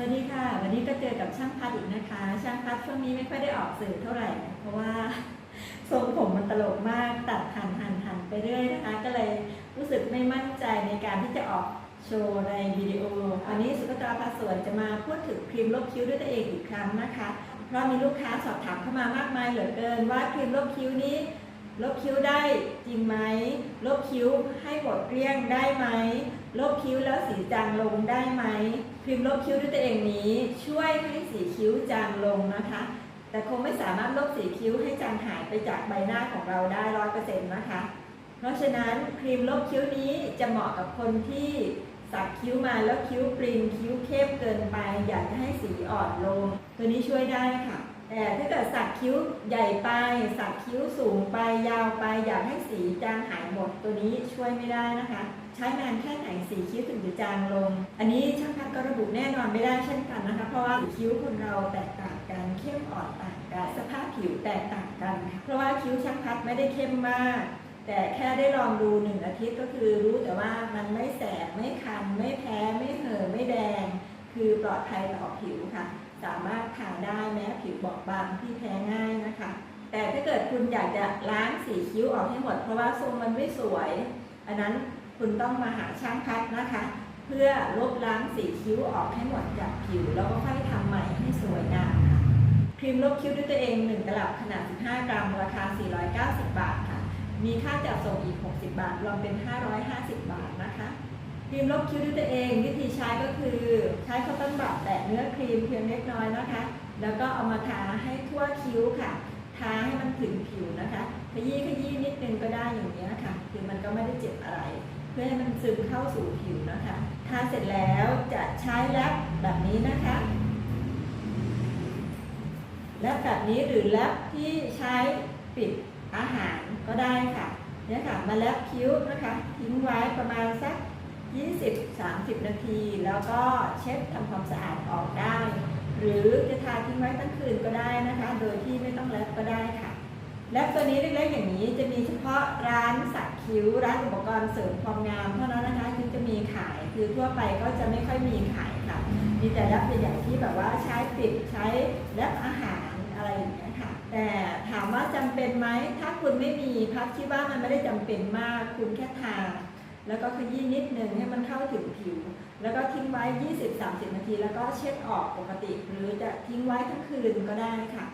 วัสดีค่ะ วันนี้ก็เจอกับช่างพัดอีกนะคะ ช่างพัดช่วงนี้ไม่ค่อยได้ออกสื่อเท่าไหร่ เพราะว่าทรงผมมันตลกมากตัดหันหันหันไปเรื่อยนะคะ ก็เลยรู้สึกไม่มั่นใจในการที่จะออกโชว์ในวิดีโอวันนี้สุภตราภาสวยจะมาพูดถึงครีมลบคิ้วด้วยตัวเองอีกครั้งนะคะ เพราะมีลูกค้าสอบถามเข้ามามากมายเหลือเกินว่าครีมลบคิ้วนี้ ลบคิ้วได้จริงไหม ลบคิ้วให้หมดเกลี้ยงได้ไหม ลบคิ้วแล้วสีจางลงได้ไหมครีมลบคิ้วด้วยตัวเองนี้ ช่วยให้สีคิ้วจางลงนะคะ แต่คงไม่สามารถลบสีคิ้วให้จางหายไปจากใบหน้าของเราได้ร้อยเปอร์เซ็นต์นะคะ เพราะฉะนั้นครีมลบคิ้วนี้จะเหมาะกับคนที่สักคิ้วมาแล้วคิ้วปริงคิ้วเข้มเกินไป อยากจะให้สีอ่อนลง ตัวนี้ช่วยได้ค่ะ แต่ถ้าเกิดสักคิ้วใหญ่ไป สักคิ้วสูงไปยาวไปอยากให้สีจางหายหมดตัวนี้ช่วยไม่ได้นะคะ ใช้นานแค่ไหนสีคิ้วถึงจะจางลง อันนี้ช่างพัดก็ระบุแน่นอนไม่ได้เช่นกันนะคะ เพราะว่าคิ้วคนเราแตกต่างกันเข้มอ่อนต่างกันสภาพผิวแตกต่างกันค่ะเพราะว่าคิ้วช่างพัดไม่ได้เข้มมากแต่แค่ได้ลองดูหนึ่งอาทิตย์ก็คือรู้แต่ว่ามันไม่แสบไม่คันไม่แพ้ไม่เห่อไม่แดง คือปลอดภัยต่อผิวค่ะ สามารถทาได้แม้ผิวบอบบางที่แพ้ง่ายนะคะ แต่ถ้าเกิดคุณอยากจะล้างสีคิ้วออกให้หมด เพราะว่าทรงมันไม่สวย อันนั้นคุณต้องมาหาช่างพัดนะคะ เพื่อลบล้างสีคิ้วออกให้หมดจากผิว แล้วก็ค่อยทำใหม่ให้สวยงามค่ะครีมลบคิ้วด้วยตัวเอง 1 ตลับขนาด 15 กรัมราคา 490 บาทค่ะ มีค่าจัดส่งอีก 60 บาทรวมเป็น 550 บาทนะคะ ครีมลบคิ้วด้วยตัวเอง วิธีใช้ก็คือ ใช้ข้าวต้นบัตแตะเนื้อครีมเพียงเล็กน้อยนะคะ แล้วก็เอามาทาให้ทั่วคิ้วค่ะ ทาให้มันถึงผิวนะคะขยี้ขยี้นิดนึงก็ได้อย่างนี้ยค่ะ คือมันก็ไม่ได้เจ็บอะไร เพื่อให้มันซึมเข้าสู่ผิวนะคะ ทาเสร็จแล้วจะใช้แลปแบบนี้นะคะแลปแบบนี้หรือแลปที่ใช้ปิดอาหารก็ได้ค่ะเนี่ยค่ะมาแลปคิ้วนะคะ ทิ้งไว้ 20-30 นาที แล้วก็เช็ดทำความสะอาดออกได้ หรือจะทาทิ้งไว้ตั้งคืนก็ได้นะคะ โดยที่ไม่ต้องแลปก็ได้ค่ะ แลปตัวนี้เล็กๆอย่างนี้จะมีเฉพาะร้านสักคิ้ว ร้านอุปกรณ์เสริมความงามเท่านั้นนะคะที่จะมีขาย คือทั่วไปก็จะไม่ค่อยมีขายค่ะ มีแต่แลปใหญ่ๆที่แบบว่าใช้ปิดใช้แลปอาหารอะไรอย่างเงี้ยค่ะ แต่ถามว่าจำเป็นไหม ถ้าคุณไม่มีพักคิดว่ามันไม่ได้จำเป็นมาก คุณแค่ทา แล้วก็ขยี้นิดหนึ่งให้มันเข้าถึงผิว แล้วก็ทิ้งไว้ 20-30 นาที แล้วก็เช็ดออกปกติ หรือจะทิ้งไว้ทั้งคืนก็ได้ค่ะ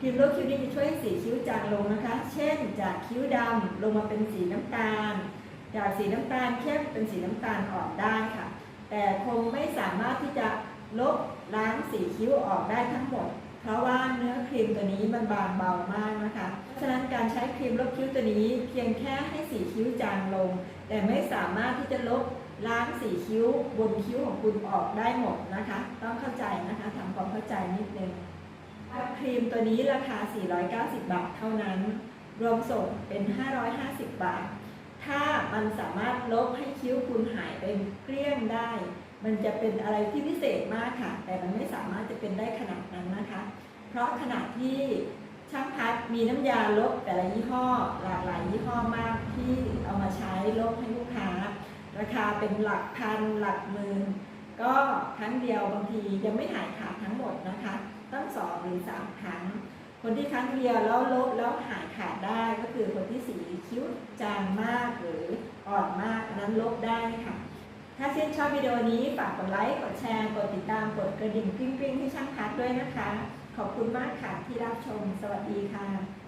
ครีมลบคิ้วนี่จะช่วยให้สีคิ้วจางลงนะคะ เช่น จากคิ้วดำลงมาเป็นสีน้ำตาล จากสีน้ำตาลเข้มเป็นสีน้ำตาลอ่อนได้ค่ะ แต่คงไม่สามารถที่จะลบล้างสีคิ้วออกได้ทั้งหมด เพราะว่าเนื้อครีมตัวนี้มันบางเบามากนะคะเพราะฉะนั้น การใช้ครีมลบคิ้วตัวนี้ เพียงแค่ให้สีคิ้วจางลง แต่ไม่สามารถที่จะลบล้างสีคิ้วบนคิ้วของคุณออกได้หมดนะคะ ต้องเข้าใจนะคะทำความเข้าใจนิดนึงครีมตัวนี้ราคา 490 บาทเท่านั้น รวมส่งเป็น 550 บาท ถ้ามันสามารถลบให้คิ้วคุณหายเป็นเกลี้ยงได้ มันจะเป็นอะไรที่พิเศษมากค่ะ แต่มันไม่สามารถจะเป็นได้ขนาดนั้นนะคะ เพราะขนาดที่ ช่างพัดมีน้ำยาลบแต่ละยี่ห้อหลากหลายยี่ห้อมากที่เอามาใช้ลบให้ลูกค้า ราคาเป็นหลักพันหลักหมื่นก็ครั้งเดียวบางทียังไม่หายขาดทั้งหมดนะคะต้องสองหรือสามครั้ง คนที่ครั้งเดียวแล้วลบแล้วหายขาดได้ก็คือคนที่สีคิ้วจางมากหรืออ่อนมากนนั้นลบได้ค่ะ ถ้าชื่นชอบวิดีโอนี้ฝากกดไลค์กดแชร์กดติดตามกดกระดิ่งกริ๊งๆให้ช่างพัดด้วยนะคะ ขอบคุณมากค่ะที่รับชม สวัสดีค่ะ